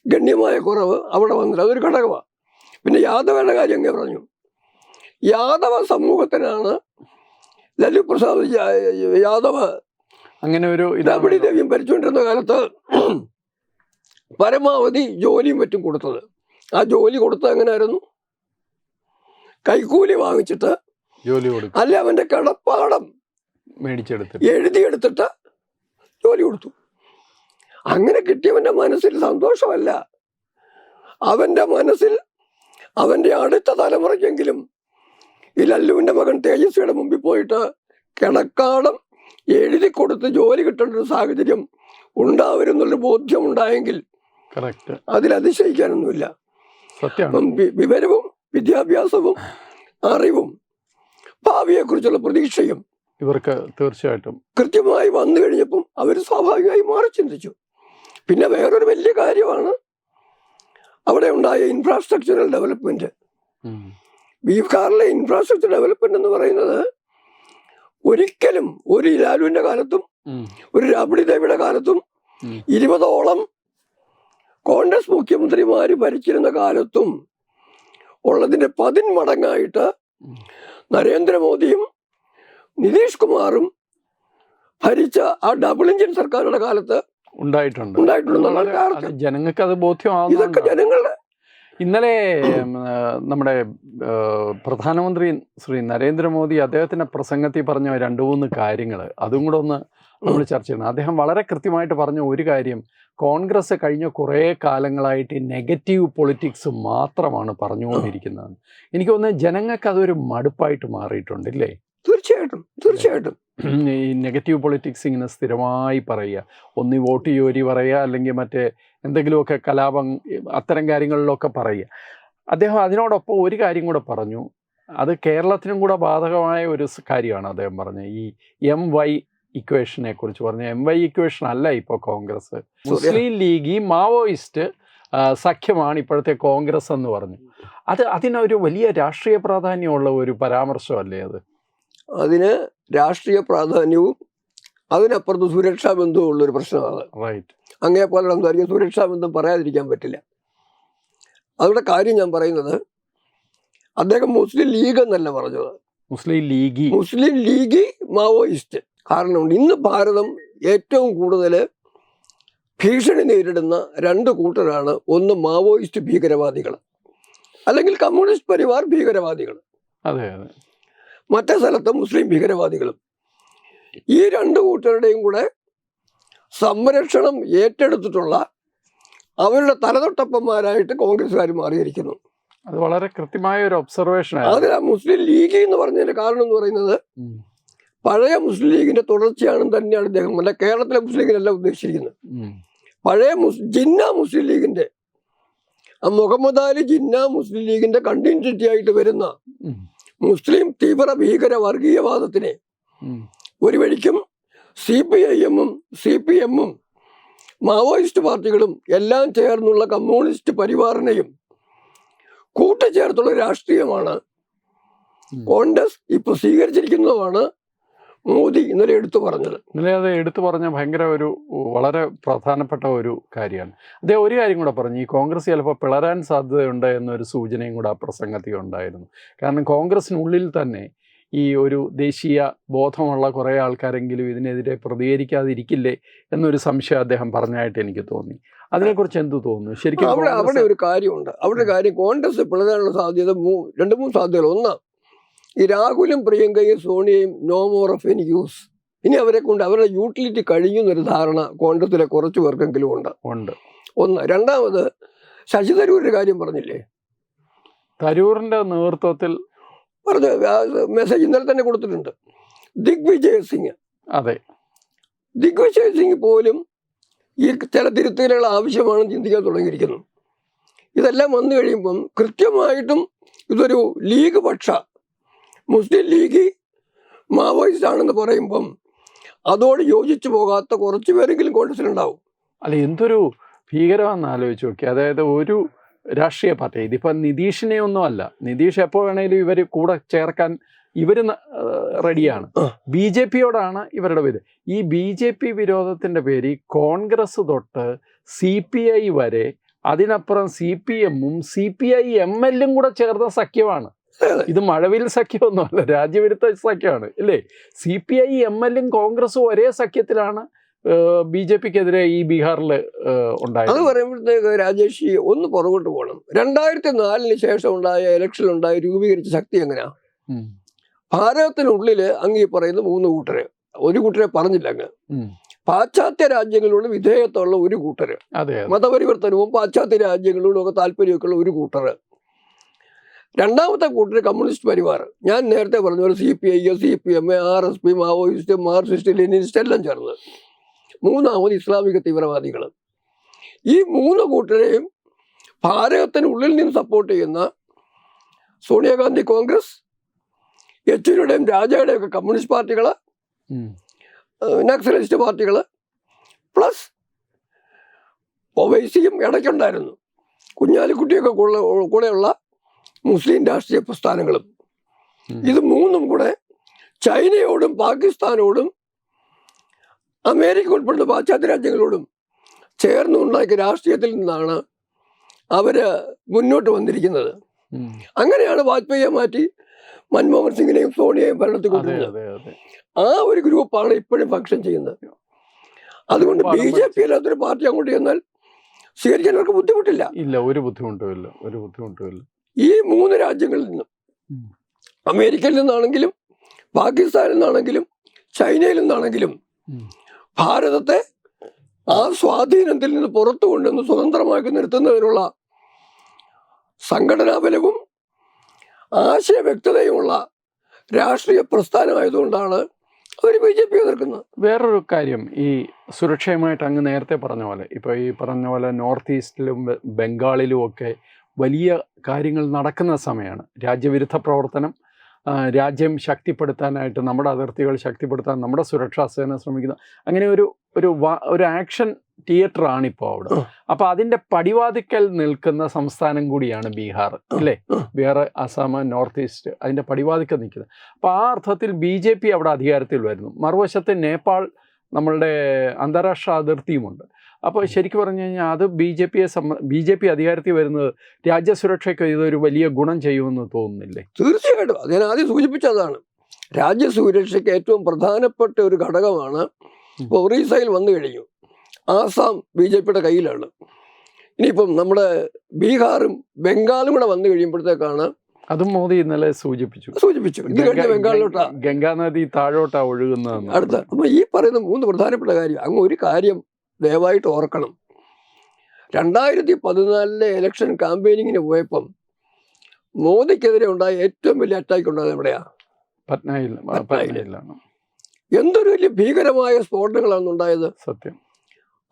ഗണ്യമായ കുറവ് അവിടെ വന്നില്ല അതൊരു ഘടകമാണ് പിന്നെ യാദവയുടെ കാര്യം എങ്ങനെ പറഞ്ഞു. യാദവ സമൂഹത്തിനാണ് ലല്ലു പ്രസാദ് യാദവ അങ്ങനെ ഒരു ഇതാണ് ദേവിയും ഭരിച്ചുകൊണ്ടിരുന്ന കാലത്ത് പരമാവധി ജോലിയും മറ്റും കൊടുത്തത്. ആ ജോലി കൊടുത്തത് എങ്ങനെയായിരുന്നു കൈക്കൂലി വാങ്ങിച്ചിട്ട് ജോലി കൊടുക്കും അല്ലെ അവന്റെ കടപ്പാടം മേടിച്ചെടുത്ത്. എഴുതിയെടുത്തിട്ട് ജോലി കൊടുത്തു. അങ്ങനെ കിട്ടിയവന്റെ മനസ്സിൽ സന്തോഷമല്ല. അവന്റെ മനസ്സിൽ അവന്റെ അടുത്ത തലമുറയ്ക്കെങ്കിലും ഈ ലല്ലുവിന്റെ മകൻ തേജസ്വിയുടെ മുമ്പിൽ പോയിട്ട് കിടക്കാടം എഴുതി കൊടുത്ത് ജോലി കിട്ടേണ്ട ഒരു സാഹചര്യം ഉണ്ടാവരുന്നുള്ളൊരു ബോധ്യം ഉണ്ടായെങ്കിൽ അതിൽ അതിശയിക്കാനൊന്നുമില്ല. വിവരവും വിദ്യാഭ്യാസവും അറിവും ഭാവിയെക്കുറിച്ചുള്ള പ്രതീക്ഷയും ഇവർക്ക് തീർച്ചയായിട്ടും. കൃത്യമായി വന്നു കഴിഞ്ഞപ്പം അവർ സ്വാഭാവികമായി മാറി ചിന്തിച്ചു. പിന്നെ വേറൊരു വലിയ കാര്യമാണ് അവിടെ ഉണ്ടായ ഇൻഫ്രാസ്ട്രക്ചറൽ ഡെവലപ്മെന്റ് ഉം. കാറിലെ ഇൻഫ്രാസ്ട്രക്ചർ ഡെവലപ്മെന്റ് എന്ന് പറയുന്നത് ഒരിക്കലും ഒരു ലാലുവിന്റെ കാലത്തും ഒരു രാബിഡി ദേവിയുടെ കാലത്തും. ഇരുപതോളം കോൺഗ്രസ് മുഖ്യമന്ത്രിമാര് ഭരിച്ചിരുന്ന കാലത്തും ഉള്ളതിന്റെ പതിന്മടങ്ങായിട്ട്. നരേന്ദ്രമോദിയും നിതീഷ് കുമാറും ഭരിച്ച ആ ഡബിൾ ഇഞ്ചിൻ സർക്കാരുടെ കാലത്ത് ഉണ്ടായിട്ടുണ്ട്. ഉണ്ടായിട്ടുണ്ട് ജനങ്ങൾക്ക് അത് അത് ഇതൊക്കെ ജനങ്ങളുടെ ഇന്നലെ നമ്മുടെ പ്രധാനമന്ത്രി ശ്രീ നരേന്ദ്രമോദി അദ്ദേഹത്തിന്റെ പ്രസംഗത്തിൽ പറഞ്ഞ രണ്ട് മൂന്ന് കാര്യങ്ങൾ അതും കൂടെ ഒന്ന് നമ്മൾ ചർച്ച ചെയ്യണം. അദ്ദേഹം വളരെ കൃത്യമായിട്ട് പറഞ്ഞ ഒരു കാര്യം കോൺഗ്രസ് കഴിഞ്ഞ കുറേ കാലങ്ങളായിട്ട് നെഗറ്റീവ് പൊളിറ്റിക്സ് മാത്രമാണ് പറഞ്ഞുകൊണ്ടിരിക്കുന്നത്. എനിക്ക് തോന്നുന്നത് ജനങ്ങൾക്ക് അതൊരു മടുപ്പായിട്ട് മാറിയിട്ടുണ്ട് ഇല്ലേ? തീർച്ചയായിട്ടും തീർച്ചയായിട്ടും. ഈ നെഗറ്റീവ് പൊളിറ്റിക്സ് ഇങ്ങനെ സ്ഥിരമായി പറയുക. ഒന്നി വോട്ട് ചോരി പറയുക അല്ലെങ്കിൽ മറ്റേ എന്തെങ്കിലുമൊക്കെ കലാപം അത്തരം കാര്യങ്ങളിലൊക്കെ പറയുക. അദ്ദേഹം അതിനോടൊപ്പം ഒരു കാര്യം കൂടെ പറഞ്ഞു. അത് കേരളത്തിനും കൂടെ ബാധകമായ ഒരു കാര്യമാണ് അദ്ദേഹം പറഞ്ഞത്. ഈ എം വൈ ഇക്വേഷനെ കുറിച്ച് പറഞ്ഞു. എം വൈ ഇക്വേഷൻ അല്ല ഇപ്പോൾ കോൺഗ്രസ്. മുസ്ലിം ലീഗ് ഈ മാവോയിസ്റ്റ് സഖ്യമാണ് ഇപ്പോഴത്തെ കോൺഗ്രസ് എന്ന് പറഞ്ഞു. അത് അതിനൊരു വലിയ രാഷ്ട്രീയ പ്രാധാന്യമുള്ള ഒരു പരാമർശമല്ലേ അത്? അതിന് രാഷ്ട്രീയ പ്രാധാന്യവും അതിനപ്പുറത്ത് സുരക്ഷാ ബന്ധവും ഉള്ളൊരു പ്രശ്നമാണ്. റൈറ്റ് അങ്ങനെ പോലെ സംസാരിക്കാൻ സുരക്ഷാ ബന്ധം പറയാതിരിക്കാൻ പറ്റില്ല. അവരുടെ കാര്യം ഞാൻ പറയുന്നത് അദ്ദേഹം മുസ്ലിം ലീഗ് എന്നല്ല പറഞ്ഞത്. മുസ്ലിം ലീഗ്. മുസ്ലിം ലീഗ് മാവോയിസ്റ്റ്. കാരണം ഇന്ന് ഭാരതം ഏറ്റവും കൂടുതൽ ഭീഷണി നേരിടുന്ന രണ്ട് കൂട്ടരാണ് ഒന്ന് മാവോയിസ്റ്റ് ഭീകരവാദികൾ അല്ലെങ്കിൽ കമ്മ്യൂണിസ്റ്റ് പരിവാർ ഭീകരവാദികൾ അതെ അതെ. മറ്റേ സ്ഥലത്ത് മുസ്ലിം ഭീകരവാദികളും. ഈ രണ്ട് കൂട്ടരുടെയും കൂടെ സംരക്ഷണം ഏറ്റെടുത്തിട്ടുള്ള അവരുടെ തലതൊട്ടപ്പന്മാരായിട്ട് കോൺഗ്രസ്സുകാർ മാറിയിരിക്കുന്നു. അത് വളരെ കൃത്യമായ ഒരു ഒബ്സർവേഷൻ അതിലാ അതിൽ മുസ്ലിം ലീഗ് എന്ന് പറഞ്ഞതിന്റെ കാരണം എന്ന് പറയുന്നത്. പഴയ മുസ്ലിം ലീഗിന്റെ തുടർച്ചയാണെന്ന് തന്നെയാണ് ഇദ്ദേഹം അല്ല കേരളത്തിലെ മുസ്ലിം ലീഗിനല്ല ഉദ്ദേശിച്ചിരിക്കുന്നത് പഴയ മുസ് ജിന്ന മുസ്ലിം ലീഗിന്റെ ആ മുഹമ്മദ് അലി ജിന്ന മുസ്ലിം ലീഗിന്റെ കണ്ടിന്യൂറ്റി ആയിട്ട് വരുന്ന മുസ്ലിം തീവ്ര ഭീകര വർഗീയവാദത്തിനെ. ഒരു വഴിക്കും സി പി ഐ എമ്മും സി പി എമ്മും മാവോയിസ്റ്റ് പാർട്ടികളും എല്ലാം ചേർന്നുള്ള കമ്മ്യൂണിസ്റ്റ് പരിവാറിനെയും കൂട്ടിച്ചേർത്തുള്ള രാഷ്ട്രീയമാണ്. കോൺഗ്രസ് ഇപ്പൊ സ്വീകരിച്ചിരിക്കുന്നതുമാണ് മോദി ഇന്നലെ എടുത്തു പറഞ്ഞത്. ഇന്നലെ അത് എടുത്തു പറഞ്ഞ ഭയങ്കര ഒരു വളരെ പ്രധാനപ്പെട്ട ഒരു കാര്യമാണ്. അതേ ഒരു കാര്യം കൂടെ പറഞ്ഞു. ഈ കോൺഗ്രസ് ചിലപ്പോൾ പിളരാൻ സാധ്യതയുണ്ട് എന്നൊരു സൂചനയും കൂടെ ആ പ്രസംഗത്തിൽ ഉണ്ടായിരുന്നു. കാരണം കോൺഗ്രസിനുള്ളിൽ തന്നെ ഈ ഒരു ദേശീയ ബോധമുള്ള കുറേ ആൾക്കാരെങ്കിലും ഇതിനെതിരെ പ്രതികരിക്കാതിരിക്കില്ലേ എന്നൊരു സംശയം അദ്ദേഹം പറഞ്ഞായിട്ട് എനിക്ക് തോന്നി. അതിനെക്കുറിച്ച് എന്ത് തോന്നുന്നു? ശരിക്കും അവിടെ അവിടെ ഒരു കാര്യമുണ്ട്. അവിടെ കാര്യം കോൺഗ്രസ് പിളരാനുള്ള സാധ്യത രണ്ട് മൂന്ന് സാധ്യതകൾ. ഒന്ന് ഈ രാഹുലും പ്രിയങ്കയും സോണിയയും no more of any use ഇനി അവരെ കൊണ്ട് അവരുടെ യൂട്ടിലിറ്റി കഴിഞ്ഞെന്നൊരു ധാരണ കോൺഗ്രസിലെ കുറച്ച് പേർക്കെങ്കിലും ഉണ്ട്. ഉണ്ട്. ഒന്ന് രണ്ടാമത് ശശി തരൂരിന്റെ കാര്യം പറഞ്ഞില്ലേ? തരൂറിന്റെ നേതൃത്വത്തിൽ പറഞ്ഞു മെസ്സേജ് ഇന്നലെ തന്നെ കൊടുത്തിട്ടുണ്ട്. ദിഗ്വിജയ് സിംഗ്. അതെ. ദിഗ്വിജയ് സിംഗ് പോലും ഈ ചില തിരുത്തലുകൾ ആവശ്യമാണെന്ന് ചിന്തിക്കാൻ തുടങ്ങിയിരിക്കുന്നു. ഇതെല്ലാം വന്നു കഴിയുമ്പം കൃത്യമായിട്ടും ഇതൊരു ലീഗ് പക്ഷ മുസ്ലിം ലീഗ് മാവോയിസ്റ്റ് ആണെന്ന് പറയുമ്പം അതോട് യോജിച്ചു പോകാത്ത കുറച്ച് പേരെങ്കിലും കോൺഗ്രസിലുണ്ടാവും അല്ല എന്തൊരു ഭീകരമാണെന്ന് ആലോചിച്ച് നോക്കി അതായത് ഒരു രാഷ്ട്രീയ പാർട്ടി ഇതിപ്പോൾ നിതീഷിനെ ഒന്നും അല്ല. നിതീഷ് എപ്പോൾ വേണേലും ഇവർ കൂടെ ചേർക്കാൻ ഇവർ റെഡിയാണ്. ബി ജെ പിയോടാണ് ഇവരുടെ പേര്. ഈ ബി ജെ പി വിരോധത്തിന്റെ പേര് കോൺഗ്രസ് തൊട്ട് സി പി ഐ വരെ അതിനപ്പുറം സി പി എമ്മും സി പി ഐ എം എല്ലും കൂടെ ചേർന്ന സഖ്യമാണ്. ഇത് മഴവിൽ സഖ്യമൊന്നുമല്ല രാജ്യവിരുദ്ധ സഖ്യമാണ് അല്ലേ സി പി ഐ എം എല്ലും കോൺഗ്രസും ഒരേ സഖ്യത്തിലാണ് ബി ജെ പിക്കെതിരെ ഈ ബീഹാറിൽ ഉണ്ടായത്. അത് പറയുമ്പോഴത്തേക്ക് രാജേഷ് ഒന്ന് പുറകോട്ട് പോകണം രണ്ടായിരത്തി നാലിന് ശേഷം ഉണ്ടായ ഇലക്ഷൻ ഉണ്ടായ രൂപീകരിച്ച ശക്തി എങ്ങനെയാ? ഭാരതത്തിനുള്ളിൽ ഭാരതത്തിനുള്ളിൽ അങ്ങ് ഈ പറയുന്ന മൂന്ന് കൂട്ടര് ഒരു കൂട്ടരെ പറഞ്ഞില്ല അങ്ങ്. പാശ്ചാത്യ രാജ്യങ്ങളോട് വിധേയത്വമുള്ള ഒരു കൂട്ടര് മതപരിവർത്തനവും പാശ്ചാത്യ രാജ്യങ്ങളോടും ഒക്കെ താല്പര്യമൊക്കെ ഉള്ള ഒരു കൂട്ടർ രണ്ടാമത്തെ കൂട്ടർ കമ്മ്യൂണിസ്റ്റ് പരിവാർ ഞാൻ നേരത്തെ പറഞ്ഞ പോലെ C P I C P M A R S P Maoist Marxist Leninist എല്ലാം ചേർന്ന് മൂന്നാമത് ഇസ്ലാമിക തീവ്രവാദികൾ ഈ മൂന്ന് കൂട്ടരെയും ഭാരതത്തിനുള്ളിൽ നിന്ന് സപ്പോർട്ട് ചെയ്യുന്ന സോണിയാഗാന്ധി കോൺഗ്രസ് യെച്ചൂരിയുടെയും രാജയുടെയും ഒക്കെ കമ്മ്യൂണിസ്റ്റ് പാർട്ടികൾ. നക്സലിസ്റ്റ് പാർട്ടികൾ പ്ലസ് ഒവൈസിയും ഇടയ്ക്കുണ്ടായിരുന്നു. കുഞ്ഞാലിക്കുട്ടിയൊക്കെ കൂടെ കൂടെയുള്ള മുസ്ലിം രാഷ്ട്രീയ പ്രസ്ഥാനങ്ങളും. ഇത് മൂന്നും കൂടെ ചൈനയോടും പാകിസ്ഥാനോടും അമേരിക്ക ഉൾപ്പെടുന്ന പാശ്ചാത്യ രാജ്യങ്ങളോടും ചേർന്നുണ്ടാക്കിയ രാഷ്ട്രീയത്തിൽ നിന്നാണ് അവർ മുന്നോട്ട് വന്നിരിക്കുന്നത്. അങ്ങനെയാണ് വാജ്പേയിയെ മാറ്റി മൻമോഹൻ സിംഗിനെയും സോണിയെയും ഭരണത്തിൽ അതെ ആ ഒരു ഗ്രൂപ്പാണ് ഇപ്പോഴും ഫങ്ഷൻ ചെയ്യുന്നത്. അതുകൊണ്ട് ബി ജെ പി അല്ലാത്തൊരു പാർട്ടി അങ്ങോട്ട് ചെന്നാൽ സ്വീകരിക്കാൻ അവർക്ക് ബുദ്ധിമുട്ടില്ല. ഇല്ല ഒരു ബുദ്ധിമുട്ടും ഇല്ല ഒരു ബുദ്ധിമുട്ടും ഇല്ല. ഈ മൂന്ന് രാജ്യങ്ങളിൽ നിന്നും അമേരിക്കയിൽ നിന്നാണെങ്കിലും പാകിസ്ഥാനിൽ നിന്നാണെങ്കിലും ചൈനയിൽ നിന്നാണെങ്കിലും. ഭാരതത്തെ ആ സ്വാധീനത്തിൽ നിന്ന് പുറത്തു കൊണ്ടുവന്ന് സ്വതന്ത്രമാക്കി നിർത്തുന്നതിനുള്ള സംഘടനാബലവും ആശയ വ്യക്തതയുമുള്ള രാഷ്ട്രീയ പ്രസ്ഥാനമായതുകൊണ്ടാണ് അവർ ബി ജെ പി എതിർക്കുന്നത് വേറൊരു കാര്യം ഈ സുരക്ഷയുമായിട്ട് അങ്ങ് നേരത്തെ പറഞ്ഞ പോലെ ഇപ്പോൾ ഈ പറഞ്ഞ പോലെ നോർത്ത് ഈസ്റ്റിലും ബംഗാളിലും ഒക്കെ വലിയ കാര്യങ്ങൾ നടക്കുന്ന സമയമാണ് രാജ്യവിരുദ്ധ പ്രവർത്തനം രാജ്യം ശക്തിപ്പെടുത്താനായിട്ട് നമ്മുടെ അതിർത്തികൾ ശക്തിപ്പെടുത്താൻ നമ്മുടെ സുരക്ഷാ സേന ശ്രമിക്കുന്ന അങ്ങനെ ഒരു ഒരു വ- ഒരു ആക്ഷൻ തിയേറ്റർ ആണ് ഇപ്പോൾ അവിടെ. അപ്പോൾ അതിന്റെ പടിവാതിക്കൽ നിൽക്കുന്ന സംസ്ഥാനം കൂടിയാണ് ബീഹാർ അല്ലേ. ബീഹാർ അസം നോർത്ത് ഈസ്റ്റ് അതിന്റെ പടിവാതിക്കൽ നിൽക്കുന്നത്. അപ്പോൾ ആ അർത്ഥത്തിൽ ബി ജെ പി അവിടെ അധികാരത്തിൽ വരുന്നു. മറുവശത്ത് നേപ്പാൾ നമ്മളുടെ അന്താരാഷ്ട്ര അതിർത്തിയുമുണ്ട്. അപ്പോൾ ശരിക്കും പറഞ്ഞു കഴിഞ്ഞാൽ അത് ബി ജെ പിയെ സംബ ബി ജെ പി അധികാരത്തിൽ വരുന്നത് രാജ്യസുരക്ഷയ്ക്ക് ഇതൊരു വലിയ ഗുണം ചെയ്യുമെന്ന് തോന്നുന്നില്ലേ? തീർച്ചയായിട്ടും. അത് ഞാൻ ആദ്യം സൂചിപ്പിച്ചതാണ്. രാജ്യസുരക്ഷയ്ക്ക് ഏറ്റവും പ്രധാനപ്പെട്ട ഒരു ഘടകമാണ് ഇപ്പോൾ ഒറീസയിൽ വന്നു കഴിഞ്ഞു. ആസാം ബി ജെ പിയുടെ കയ്യിലാണ്. ഇനിയിപ്പം നമ്മുടെ ബീഹാറും ബംഗാളും കൂടെ വന്നു കഴിയുമ്പോഴത്തേക്കാണ് അതും മോദി ഇന്നലെ സൂചിപ്പിച്ചു. സൂചിപ്പിച്ചു. ഇത് കഴിഞ്ഞ ബംഗാളിലോട്ടാ. ഗംഗാനദി താഴോട്ടാ ഒഴുകുന്ന അടുത്ത. അപ്പൊ ഈ പറയുന്ന മൂന്ന് പ്രധാനപ്പെട്ട കാര്യം. അങ്ങ് ഒരു കാര്യം ദയവായിട്ട് ഓർക്കണം. രണ്ടായിരത്തി പതിനാലിലെ ഇലക്ഷൻ ക്യാമ്പയിനിങ്ങിന് പോയപ്പം മോദിക്കെതിരെ ഉണ്ടായ ഏറ്റവും വലിയ അറ്റാക്ക് ഉണ്ടായത് എവിടെയാണ്. പട്നയിലാണ്. എന്തൊരു വലിയ ഭീകരമായ സ്ഫോടനങ്ങളാണ് ഉണ്ടായത്. സത്യം.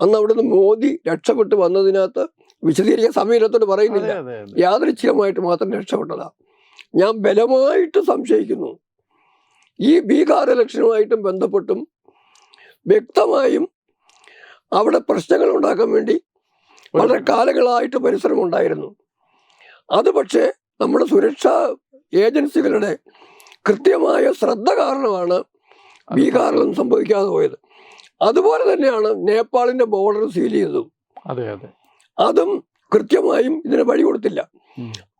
അന്ന് അവിടുന്ന് മോദി രക്ഷപ്പെട്ട് വന്നതിനകത്ത് വിശദീകരിക്കാൻ സമയത്തോട് പറയുന്നില്ല. യാദൃച്ഛികമായിട്ട് മാത്രം രക്ഷപ്പെട്ടതാ. ഞാൻ ബലമായിട്ട് സംശയിക്കുന്നു. ഈ ബീഹാർ ഇലക്ഷനുമായിട്ടും ബന്ധപ്പെട്ടും വ്യക്തമായും അവിടെ പ്രശ്നങ്ങൾ ഉണ്ടാക്കാൻ വേണ്ടി വളരെ കാലങ്ങളായിട്ട് പരിശ്രമം ഉണ്ടായിരുന്നു അത് പക്ഷേ നമ്മുടെ സുരക്ഷാ ഏജൻസികളുടെ കൃത്യമായ ശ്രദ്ധ കാരണമാണ് ബീഹാറിലും സംഭവിക്കാതെ പോയത്. അതുപോലെ തന്നെയാണ് നേപ്പാളിന്റെ ബോർഡർ സീൽ ചെയ്തതും. അതെ അതെ. അതും കൃത്യമായും ഇതിന് വഴി കൊടുത്തില്ല.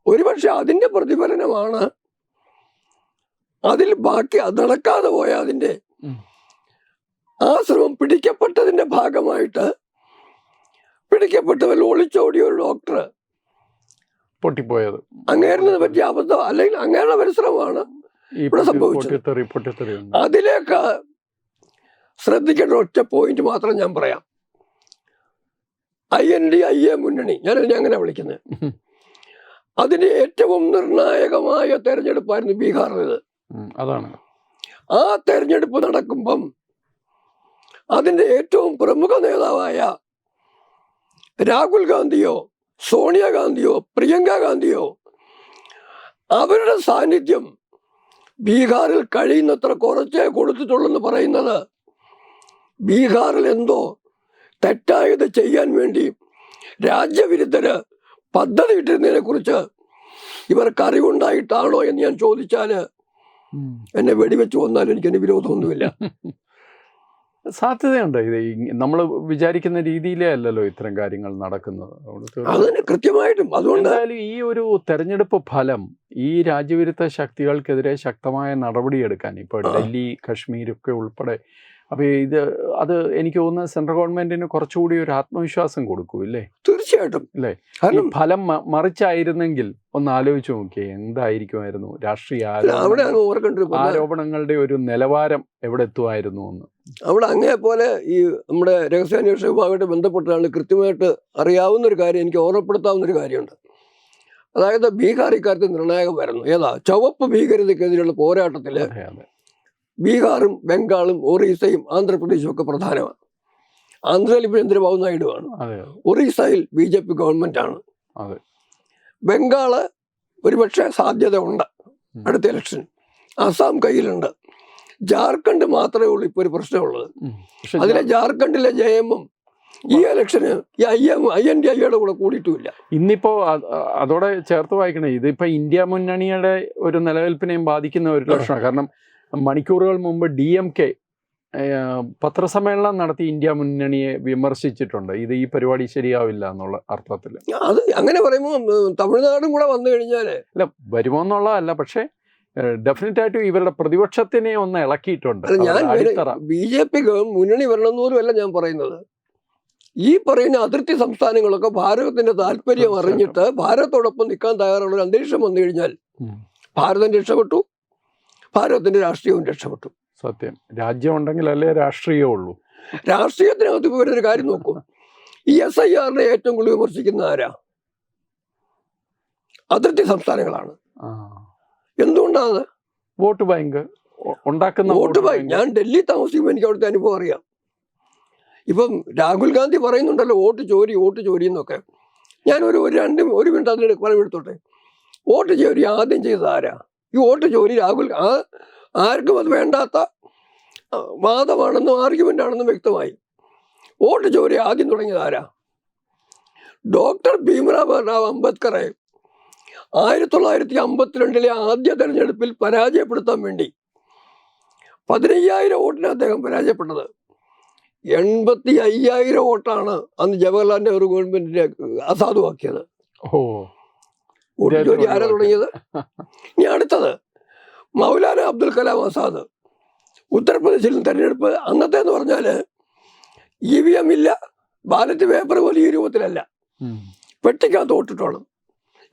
ഒരുപക്ഷെ അതിന്റെ പ്രതിഫലനമാണ് അതിൽ ബാക്കി നടക്കാതെ പോയ അതിന്റെ ഉം. ആ ശ്രമം പിടിക്കപ്പെട്ടതിന്റെ ഭാഗമായിട്ട് പിടിക്കപ്പെട്ടവരിൽ ഒളിച്ചോടിയ ഒരു ഡോക്ടർ പൊട്ടിപ്പോയത് അങ്ങേരുന്നത് പറ്റിയ അബദ്ധം അല്ലെങ്കിൽ അങ്ങേരുടെ പരിശ്രമമാണ് ഇവിടെ സംഭവിച്ചത്. അതിലേക്ക് ശ്രദ്ധിക്കേണ്ട ഒറ്റ പോയിന്റ് മാത്രം ഞാൻ പറയാം I N D I A മുന്നണി ഞാനതിനെ അങ്ങനെ വിളിക്കുന്നത്. അതിന്റെ ഏറ്റവും നിർണായകമായ തെരഞ്ഞെടുപ്പായിരുന്നു ബീഹാറിൽ അതാണ് ആ തെരഞ്ഞെടുപ്പ് നടക്കുമ്പം അതിന്റെ ഏറ്റവും പ്രമുഖ നേതാവായ രാഹുൽ ഗാന്ധിയോ സോണിയാഗാന്ധിയോ പ്രിയങ്ക ഗാന്ധിയോ അവരുടെ സാന്നിധ്യം ബീഹാറിൽ കഴിയുന്നത്ര കുറച്ചേ കൊടുത്തിട്ടുള്ളെന്ന് പറയുന്നത് ബീഹാറിൽ എന്തോ തെറ്റായത് ചെയ്യാൻ വേണ്ടി രാജ്യവിരുദ്ധര് പദ്ധതി ഇട്ടിരുന്നതിനെ കുറിച്ച് ഇവർക്ക് അറിവുണ്ടായിട്ടാണോ എന്ന് ഞാൻ ചോദിച്ചാൽ എന്നെ വെടിവെച്ച് വന്നാൽ എനിക്കതിന് വിരോധമൊന്നുമില്ല. സാധ്യതയുണ്ട്. ഇത് നമ്മൾ വിചാരിക്കുന്ന രീതിയിലേ അല്ലല്ലോ ഇത്തരം കാര്യങ്ങൾ നടക്കുന്നത്. അതിന് കൃത്യമായിട്ടും. അതുകൊണ്ട് ഈ ഒരു തെരഞ്ഞെടുപ്പ് ഫലം ഈ രാജ്യവിരുദ്ധ ശക്തികൾക്കെതിരെ ശക്തമായ നടപടിയെടുക്കാൻ ഇപ്പോൾ. ഡൽഹി കശ്മീരൊക്കെ ഉൾപ്പെടെ അപ്പോൾ ഇത് അത് എനിക്ക് തോന്നുന്നത് സെൻട്രൽ ഗവൺമെന്റിന് കുറച്ചുകൂടി ഒരു ആത്മവിശ്വാസം കൊടുക്കൂ ഇല്ലേ തീർച്ചയായിട്ടും. അല്ലേ? ഫലം മറിച്ചായിരുന്നെങ്കിൽ ഒന്ന് ആലോചിച്ച് നോക്കിയേ എന്തായിരിക്കുമായിരുന്നു രാഷ്ട്രീയ ആരോപണങ്ങളുടെ ഒരു നിലവാരം എവിടെ എത്തുമായിരുന്നു എന്ന്. അവിടെ അങ്ങേ പോലെ ഈ നമ്മുടെ രഹസ്യാന്വേഷണ വിഭാഗമായിട്ട് ബന്ധപ്പെട്ടാണ് കൃത്യമായിട്ട് അറിയാവുന്ന ഒരു കാര്യം എനിക്ക് ഓർമ്മപ്പെടുത്താവുന്ന ഒരു കാര്യമുണ്ട്. അതായത് ബീഹാർ ഇക്കാര്യത്തിൽ നിർണായകമായിരുന്നു. ഏതാ? ചുവപ്പ് ഭീകരതയ്ക്കെതിരെയുള്ള പോരാട്ടത്തിൽ ബീഹാറും ബംഗാളും ഒറീസയും ആന്ധ്രാപ്രദേശും ഒക്കെ പ്രധാനമാണ്. ആന്ധ്രയിൽ ഇപ്പോൾ ചന്ദ്രബാബു നായിഡുവാണ് ആണ് ഒറീസയിൽ ബി ജെ പി ഗവൺമെന്റ് ആണ് ബംഗാൾ ഒരുപക്ഷെ സാധ്യത ഉണ്ട് അടുത്ത ഇലക്ഷൻ അസാം കയ്യിലുണ്ട്. ജാർഖണ്ഡ് മാത്രമേ ഉള്ളൂ ഇപ്പോൾ ഒരു പ്രശ്നമുള്ളത്. അതിലെ ജാർഖണ്ഡിലെ ജയമും ഈ ഇലക്ഷന് ഈ I M I N D ഐയുടെ കൂടെ കൂടിയിട്ടുമില്ല ഇന്നിപ്പോ അതോടെ ചേർത്ത് വായിക്കണേ ഇതിപ്പോ ഇന്ത്യ മുന്നണിയുടെ ഒരു നിലനിൽപ്പിനെയും ബാധിക്കുന്ന ഒരു ലക്ഷണം കാരണം മണിക്കൂറുകൾ മുമ്പ് ഡി എം കെ പത്രസമ്മേളനം നടത്തി ഇന്ത്യ മുന്നണിയെ വിമർശിച്ചിട്ടുണ്ട്. ഇത് ഈ പരിപാടി ശരിയാവില്ല എന്നുള്ള അർത്ഥത്തിൽ അത് അങ്ങനെ പറയുമ്പോൾ തമിഴ്നാടും കൂടെ വന്നു കഴിഞ്ഞാൽ അല്ല വരുമോ എന്നുള്ളതല്ല പക്ഷേ ഡെഫിനറ്റ് ആയിട്ടും ഇവരുടെ പ്രതിപക്ഷത്തിനെ ഒന്ന് ഇളക്കിയിട്ടുണ്ട്. ഞാൻ ബി ജെ പി മുന്നണി വരണമെന്ന് പോലും അല്ല ഞാൻ പറയുന്നത്. ഈ പറയുന്ന അതിർത്തി സംസ്ഥാനങ്ങളൊക്കെ ഭാരതത്തിന്റെ താല്പര്യം. അറിഞ്ഞിട്ട് ഭാരതത്തോടൊപ്പം നിൽക്കാൻ തയ്യാറുള്ള ഒരു അന്തരീക്ഷം വന്നു കഴിഞ്ഞാൽ. ഭാരതം രക്ഷപ്പെട്ടു. ഭാരതത്തിന്റെ രാഷ്ട്രീയവും രക്ഷപ്പെട്ടു. സത്യം. രാജ്യം ഉണ്ടെങ്കിലല്ലേ രാഷ്ട്രീയമുള്ളൂ രാഷ്ട്രീയത്തിനകത്ത് വരുന്നൊരു കാര്യം നോക്കൂ. ഈ എസ് ഐ ആറിനെ ഏറ്റവും കൂടുതൽ വിമർശിക്കുന്ന ആരാ? അതിർത്തി സംസ്ഥാനങ്ങളാണ്. എന്തുകൊണ്ടാണ്? Vote bank. ഉണ്ടാക്കുന്ന വോട്ട് ബാങ്ക്. ഞാൻ ഡൽഹി താമസിക്കുമ്പോൾ എനിക്ക് അവിടുത്തെ അനുഭവം അറിയാം. ഇപ്പം രാഹുൽ ഗാന്ധി പറയുന്നുണ്ടല്ലോ വോട്ട് ചോരി വോട്ട് ചോരി എന്നൊക്കെ. ഞാൻ ഒരു ഒരു രണ്ട് ഒരു മിനിറ്റ് അതിനിടെ പറവെടുത്തോട്ടെ വോട്ട് ചോരി ആദ്യം ചെയ്തത് ആരാ? ഈ വോട്ട് ജോലി രാഹുൽ ആ ആർക്കും അത് വേണ്ടാത്ത വാദമാണെന്നും ആർഗ്യുമെന്റ് ആണെന്നും വ്യക്തമായി. വോട്ട് ജോലി ആദ്യം തുടങ്ങിയത് ആരാ? ഡോക്ടർ ഭീമറാവ് റാവ് അംബേദ്കറെ ആയിരത്തി തൊള്ളായിരത്തി അമ്പത്തിരണ്ടിലെ ആദ്യ തെരഞ്ഞെടുപ്പിൽ പരാജയപ്പെടുത്താൻ വേണ്ടി പതിനയ്യായിരം വോട്ടിന് അദ്ദേഹം പരാജയപ്പെട്ടത്. എൺപത്തി അയ്യായിരം വോട്ടാണ് അന്ന് ജവഹർലാൽ നെഹ്റു ഗവൺമെന്റിനെ അസാധുവാക്കിയത്. ഓ. ജോലി ആരാ. തുടങ്ങിയത്? ഇനി അടുത്തത് മൗലാന അബ്ദുൽ കലാം ആസാദ്. ഉത്തർപ്രദേശിൽ തെരഞ്ഞെടുപ്പ് അന്നത്തെ എന്ന് പറഞ്ഞാൽ ഇ വി എം ഇല്ല ബാലറ്റ് പേപ്പർ പോലെ ഈ രൂപത്തിലല്ല. പെട്ടിക്കകത്ത് വോട്ടിട്ടോണം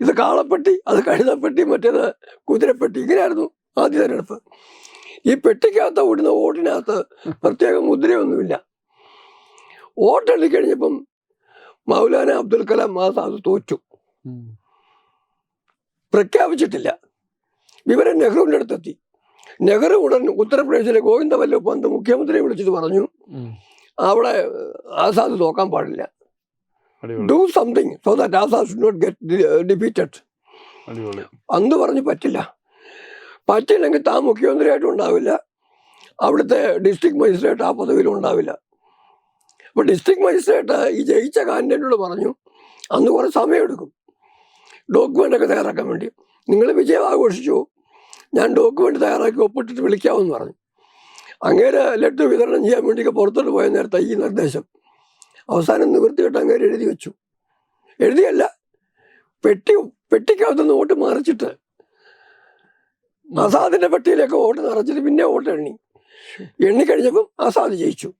ഇത് കാളപ്പെട്ടി അത് കഴുതപ്പെട്ടി മറ്റേത് കുതിരപ്പെട്ടി ഇങ്ങനെയായിരുന്നു ആദ്യ തെരഞ്ഞെടുപ്പ്. ഈ പെട്ടിക്കകത്ത് ഓടുന്ന വോട്ടിനകത്ത് പ്രത്യേക മുദ്രയൊന്നുമില്ല. വോട്ടെണ്ണി കഴിഞ്ഞപ്പം മൗലാന അബ്ദുൽ കലാം ആസാദ് തോറ്റു. പ്രഖ്യാപിച്ചിട്ടില്ല. വിവരം നെഹ്റുവിന്റെ അടുത്തെത്തി. നെഹ്റു ഉടൻ ഉത്തർപ്രദേശിലെ ഗോവിന്ദ വല്ലഭ് പന്ത് മുഖ്യമന്ത്രിയെ വിളിച്ചിട്ട് പറഞ്ഞു അവിടെ ആസാദ് നോക്കാൻ പാടില്ല. Do something so that Azad should not get defeated അന്ന് പറഞ്ഞു പറ്റില്ല. പറ്റില്ലെങ്കിൽ താൻ മുഖ്യമന്ത്രിയായിട്ടും ഉണ്ടാവില്ല. അവിടുത്തെ ഡിസ്ട്രിക്ട് മജിസ്ട്രേറ്റ് ആ പദവിയിലും ഉണ്ടാവില്ല. അപ്പൊ ഡിസ്ട്രിക്ട് മജിസ്ട്രേറ്റ് ഈ ജയിച്ച കാൻഡിഡേറ്റിനോട് പറഞ്ഞു അന്ന് കുറെ സമയമെടുക്കും. ഡോക്യുമെന്റ് ഒക്കെ തയ്യാറാക്കാൻ വേണ്ടി. നിങ്ങൾ വിജയം ആഘോഷിച്ചു. ഞാൻ ഡോക്യുമെന്റ് തയ്യാറാക്കി ഒപ്പിട്ടിട്ട് വിളിക്കാമെന്ന് പറഞ്ഞു. അങ്ങേര് ലഡ്ഡു വിതരണം ചെയ്യാൻ വേണ്ടിയൊക്കെ പുറത്തോട്ട് പോയ നേരത്തെ ഈ നിർദ്ദേശം. അവസാനം നിവൃത്തിയിട്ട് അങ്ങേര് എഴുതി വെച്ചു. എഴുതിയല്ല പെട്ടി പെട്ടിക്കകത്തുനിന്ന് വോട്ട് മറിച്ചിട്ട്. ആസാദിന്റെ പെട്ടിയിലേക്ക് വോട്ട് നിറച്ചിട്ട് പിന്നെ വോട്ട് എണ്ണി. എണ്ണിക്കഴിഞ്ഞപ്പം ആസാദ് ജയിച്ചു.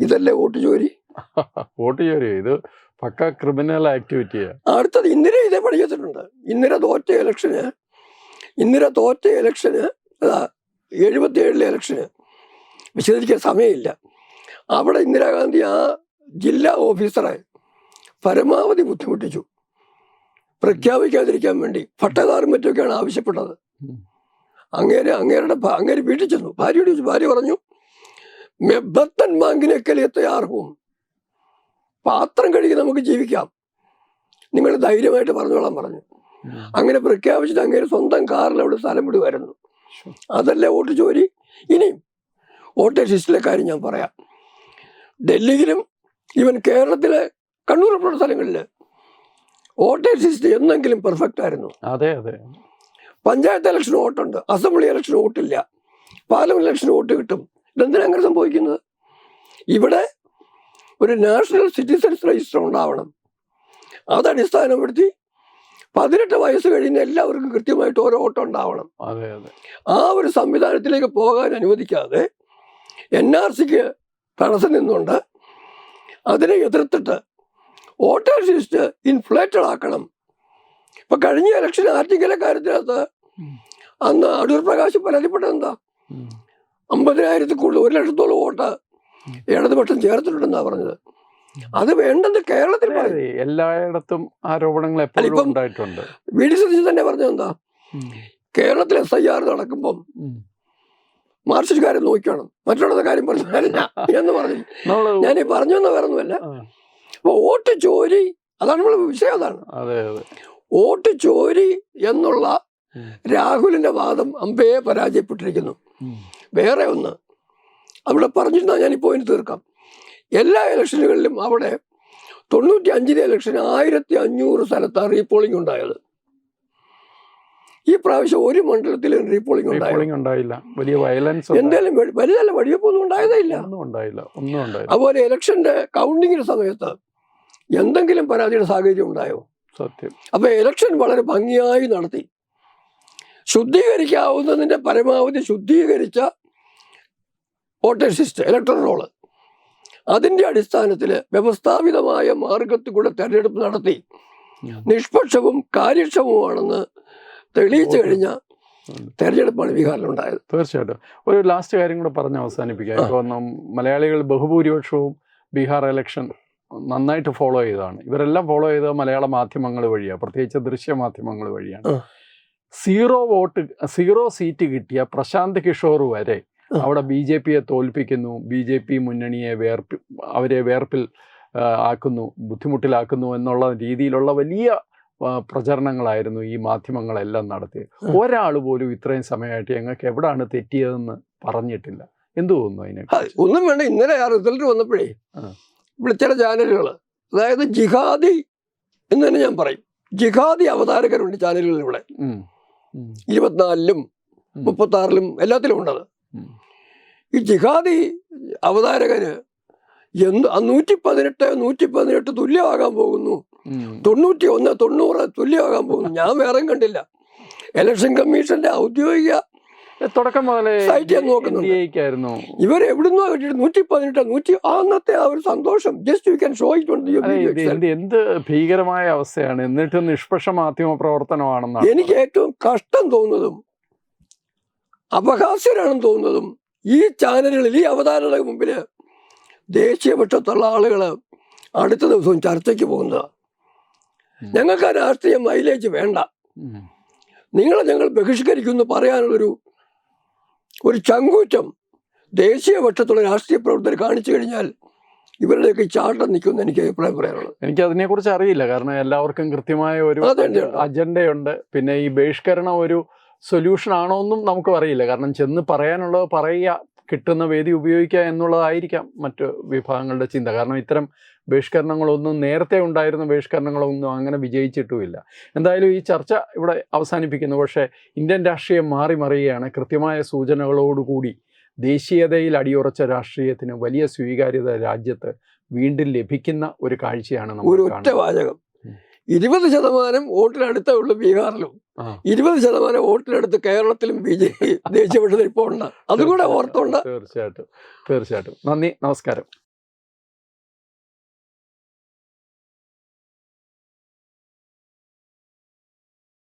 ഇതല്ലേ വോട്ട് ജോലി? വോട്ട് ജോലി. ഇത് പക്ക ക്രിമിനൽ ആക്ടിവിറ്റിയാ അടുത്തത് ഇന്ദിര ഇതേ പണി ചെയ്തിട്ടുണ്ട്. ഇന്ദിര തോറ്റ ഇലക്ഷന് ഇന്ദിര തോറ്റ ഇലക്ഷന് എഴുപത്തി ഏഴിലെ ഇലക്ഷന് വിശദീകരിക്കാൻ സമയമില്ല. അവിടെ ഇന്ദിരാഗാന്ധി ആ ജില്ലാ ഓഫീസറെ പരമാവധി ബുദ്ധിമുട്ടിച്ചു. പ്രഖ്യാപിക്കാതിരിക്കാൻ വേണ്ടി പട്ടകാറും മറ്റൊക്കെയാണ് ആവശ്യപ്പെട്ടത്. അങ്ങേരെ അങ്ങേരുടെ അങ്ങേര് വീട്ടിൽ ചെന്നു. ഭാര്യയോട് ചോദിച്ചു ഭാര്യ പറഞ്ഞു മെബത്തൻ ബാങ്കിനൊക്കെ തയ്യാറും പാത്രം കഴുകി നമുക്ക് ജീവിക്കാം. നിങ്ങൾ ധൈര്യമായിട്ട് പറഞ്ഞോളാൻ പറഞ്ഞു. അങ്ങനെ പ്രഖ്യാപിച്ചിട്ട് അങ്ങനെ സ്വന്തം കാറിൽ അവിടെ സ്ഥലം വിടുമായിരുന്നു അതല്ല വോട്ട് ജോലി ഇനിയും വോട്ടേഴ്സ് ലിസ്റ്റിലെ കാര്യം ഞാൻ പറയാം. ഡൽഹിയിലും ഇവൻ കേരളത്തിലെ കണ്ണൂർ പോലുള്ള സ്ഥലങ്ങളിൽ വോട്ടേഴ്സ് ലിസ്റ്റ് എന്നെങ്കിലും പെർഫെക്റ്റ് ആയിരുന്നു. അതെ അതെ. പഞ്ചായത്ത് ഇലക്ഷൻ വോട്ടുണ്ട്. അസംബ്ലി ഇലക്ഷൻ വോട്ടില്ല. പാർലമെന്റ് ഇലക്ഷൻ വോട്ട് കിട്ടും. ഇതെന്തിനാ അങ്ങനെ സംഭവിക്കുന്നത്? ഇവിടെ ഒരു നാഷണൽ സിറ്റിസൺസ് രജിസ്റ്റർ ഉണ്ടാവണം. അത് അടിസ്ഥാനപ്പെടുത്തി പതിനെട്ട് വയസ്സ് കഴിഞ്ഞ എല്ലാവർക്കും കൃത്യമായിട്ട് ഓരോ വോട്ട് ഉണ്ടാവണം. ആ ഒരു സംവിധാനത്തിലേക്ക് പോകാൻ അനുവദിക്കാതെ എൻ ആർ സിക്ക് തടസ്സം നിന്നുകൊണ്ട് അതിനെ എതിർത്തിട്ട് വോട്ടേഴ്സ് ലിസ്റ്റ് ഇൻഫ്ലേറ്റഡ് ആക്കണം. ഇപ്പൊ കഴിഞ്ഞ ഇലക്ഷൻ ആർട്ടിക്കലെ കാര്യത്തിനകത്ത്. അന്ന് അടൂർ പ്രകാശ് പരാതിപ്പെട്ടത് എന്താ അമ്പതിനായിരത്തിൽ കൂടുതൽ ഒരു ലക്ഷത്തോളം വോട്ട്. ഇടതുപക്ഷം ചേർത്തിട്ടുണ്ടെന്നാ പറഞ്ഞത്. അത് വേണ്ടെന്ന് കേരളത്തിൽ. എല്ലായിടത്തും ആരോപണങ്ങൾ എപ്പോഴും ഉണ്ടായിട്ടുണ്ട്. വി ഡി സതീശൻ തന്നെ പറഞ്ഞത് എന്താ? കേരളത്തിൽ എസ് ഐ ആർ നടക്കുമ്പം. മാർക്സിസ്റ്റുകാരെ നോക്കണം. മറ്റുള്ള കാര്യം പറഞ്ഞല്ല എന്ന് പറഞ്ഞു. ഞാൻ ഈ പറഞ്ഞു എന്ന് വേറൊന്നുമല്ല. അപ്പൊ വോട്ട് ചോരി അതാണ് നമ്മൾ വിഷയം അതാണ്. അതെ അതെ. വോട്ട് ചോരി എന്നുള്ള രാഹുലിന്റെ വാദം അമ്പയെ പരാജയപ്പെട്ടിരിക്കുന്നു. വേറെ ഒന്ന്. അവിടെ പറഞ്ഞിരുന്നാൽ ഞാൻ ഈ പോയിന്റ് തീർക്കാം. എല്ലാ ഇലക്ഷനുകളിലും അവിടെ തൊണ്ണൂറ്റി അഞ്ചിലെ ഇലക്ഷൻ ആയിരത്തി അഞ്ഞൂറ് സ്ഥലത്താണ് റീപോളിംഗ് ഉണ്ടായത്. ഈ പ്രാവശ്യം ഒരു മണ്ഡലത്തിലും റീപോളിംഗ് ഉണ്ടായില്ല. വലിയ വയലൻസ് എന്തായാലും വലിയ വലുതല്ല വഴിയപ്പൊന്നും ഉണ്ടായതേ ഇല്ല. ഒന്നും ഉണ്ടായില്ല. ഒന്നും ഉണ്ടായില്ല. അതുപോലെ ഇലക്ഷന്റെ കൗണ്ടിങ്ങിന്റെ സമയത്ത് എന്തെങ്കിലും പരാതിയുടെ സാഹചര്യം ഉണ്ടായോ? സത്യം. അപ്പൊ ഇലക്ഷൻ വളരെ ഭംഗിയായി നടത്തി. ശുദ്ധീകരിക്കാവുന്നതിന്റെ പരമാവധി ശുദ്ധീകരിച്ച വോട്ടേഴ്സ് ലിസ്റ്റ് ഇലക്ട്രൽ റോൾ അതിന്റെ അടിസ്ഥാനത്തിൽ വ്യവസ്ഥാപിതമായ മാർഗത്തിൽ കൂടെ തെരഞ്ഞെടുപ്പ് നടത്തി. നിഷ്പക്ഷവും കാര്യക്ഷമവുമാണെന്ന് തെളിയിച്ചു കഴിഞ്ഞാൽ കഴിഞ്ഞ തെരഞ്ഞെടുപ്പാണ് ബീഹാറിലുണ്ടായത് തീർച്ചയായിട്ടും. ഒരു ലാസ്റ്റ് കാര്യം കൂടെ പറഞ്ഞ് അവസാനിപ്പിക്കാം. ഇപ്പോൾ മലയാളികൾ ബഹുഭൂരിപക്ഷവും ബീഹാർ ഇലക്ഷൻ നന്നായിട്ട് ഫോളോ ചെയ്തതാണ്. ഇവരെല്ലാം ഫോളോ ചെയ്തത് മലയാള മാധ്യമങ്ങൾ വഴിയാണ് പ്രത്യേകിച്ച് ദൃശ്യ മാധ്യമങ്ങൾ വഴിയാണ്. സീറോ വോട്ട് സീറോ സീറ്റ് കിട്ടിയ പ്രശാന്ത് കിഷോർ വരെ. അവിടെ ബി ജെ പിയെ തോൽപ്പിക്കുന്നു ബി ജെ പി മുന്നണിയെ വേർപ്പി അവരെ വേർപ്പിൽ ആക്കുന്നു ബുദ്ധിമുട്ടിലാക്കുന്നു എന്നുള്ള രീതിയിലുള്ള വലിയ പ്രചരണങ്ങളായിരുന്നു ഈ മാധ്യമങ്ങളെല്ലാം നടത്തിയത്. ഒരാൾ പോലും ഇത്രയും സമയമായിട്ട് ഞങ്ങൾക്ക് എവിടെയാണ് തെറ്റിയതെന്ന് പറഞ്ഞിട്ടില്ല എന്തു തോന്നുന്നു അതിനെ ഒന്നും വേണ്ട ഇന്നലെ ആ റിസൾട്ട് വന്നപ്പോഴേ. ഇവിടെ ചില ചാനലുകൾ അതായത് ജിഹാദി എന്ന് തന്നെ ഞാൻ പറയും ജിഹാദി അവതാരകരുണ്ട് ചാനലുകൾ ഇവിടെ. ഇരുപത്തിനാലിലും. മുപ്പത്തി ആറിലും എല്ലാത്തിലും ഉണ്ടത്. ഈ ജിഹാദി അവതാരകന് എന്ത് നൂറ്റി പതിനെട്ട് നൂറ്റി പതിനെട്ട് തുല്യമാകാൻ പോകുന്നു. തൊണ്ണൂറ്റി ഒന്ന് തൊണ്ണൂറ് തുല്യമാകാൻ പോകുന്നു. ഞാൻ വേറെ കണ്ടില്ല. ഇലക്ഷൻ കമ്മീഷന്റെ ഔദ്യോഗിക തുടക്കം മുതലേ സൈറ്റ് ഞാൻ നോക്കുന്നുണ്ട്. ആയിരുന്നു ഇവർ എവിടുന്നോ കിട്ടിയിട്ട് നൂറ്റി പതിനെട്ട് നൂറ്റി അന്നത്തെ ആ ഒരു സന്തോഷം just you can show it എന്ത് ഭീകരമായ അവസ്ഥയാണ്. എന്നിട്ട് നിഷ്പക്ഷ മാധ്യമ പ്രവർത്തനമാണെന്നാണ് എനിക്ക് ഏറ്റവും കഷ്ടം തോന്നുന്നതും അപഹാസ്യരാണെന്ന് തോന്നുന്നതും ഈ ചാനലുകളിൽ ഈ അവതാരങ്ങളുടെ മുമ്പിൽ ദേശീയപക്ഷത്തുള്ള ആളുകൾ അടുത്ത ദിവസവും ചർച്ചയ്ക്ക് പോകുന്നതാണ്. ഞങ്ങൾക്ക് ആ രാഷ്ട്രീയ മൈലേജ് വേണ്ട. നിങ്ങൾ നിങ്ങളെ ഞങ്ങൾ ബഹിഷ്കരിക്കുമെന്ന് പറയാനുള്ളൊരു ഒരു ചങ്കൂറ്റം ദേശീയപക്ഷത്തുള്ള രാഷ്ട്രീയ പ്രവർത്തകർ കാണിച്ചു കഴിഞ്ഞാൽ ഇവരുടെയൊക്കെ ചാട്ടം നിൽക്കുമെന്ന് എനിക്ക് അഭിപ്രായം പറയാനുള്ളത്. എനിക്ക് അതിനെ കുറിച്ച് അറിയില്ല. കാരണം എല്ലാവർക്കും കൃത്യമായ ഒരു. അജണ്ടയുണ്ട്. പിന്നെ ഈ ബഹിഷ്കരണം ഒരു സൊല്യൂഷൻ ആണോ എന്നും നമുക്ക് അറിയില്ല. കാരണം ചെന്ന് പറയാനുള്ളത് പറയുക കിട്ടുന്ന വേദി ഉപയോഗിക്കുക എന്നുള്ളതായിരിക്കാം മറ്റു വിഭാഗങ്ങളുടെ ചിന്ത. കാരണം ഇത്തരം ബഹിഷ്കരണങ്ങളൊന്നും നേരത്തെ ഉണ്ടായിരുന്ന ബഹിഷ്കരണങ്ങളൊന്നും അങ്ങനെ വിജയിച്ചിട്ടുമില്ല. എന്തായാലും ഈ ചർച്ച ഇവിടെ അവസാനിപ്പിക്കുന്നു. പക്ഷേ ഇന്ത്യൻ രാഷ്ട്രീയം മാറി മറിയുകയാണ്. കൃത്യമായ സൂചനകളോടുകൂടി ദേശീയതയിൽ അടിയുറച്ച രാഷ്ട്രീയത്തിന് വലിയ സ്വീകാര്യത രാജ്യത്ത് വീണ്ടും ലഭിക്കുന്ന ഒരു കാഴ്ചയാണ് നമ്മൾ ഒരു ഒറ്റ വാചകം. ഇരുപത് ശതമാനം വോട്ടിനടുത്തേ ഉള്ളൂ ബീഹാറിലും. ഇരുപത് ശതമാനം വോട്ടിനടുത്ത് കേരളത്തിലും ബി ജെ പി ദേശീയപക്ഷത്തിൽ ഇപ്പോൾ ഉണ്ട് അതുകൂടെ ഓർത്തോണ്ട്. തീർച്ചയായിട്ടും. തീർച്ചയായിട്ടും. നന്ദി. നമസ്കാരം.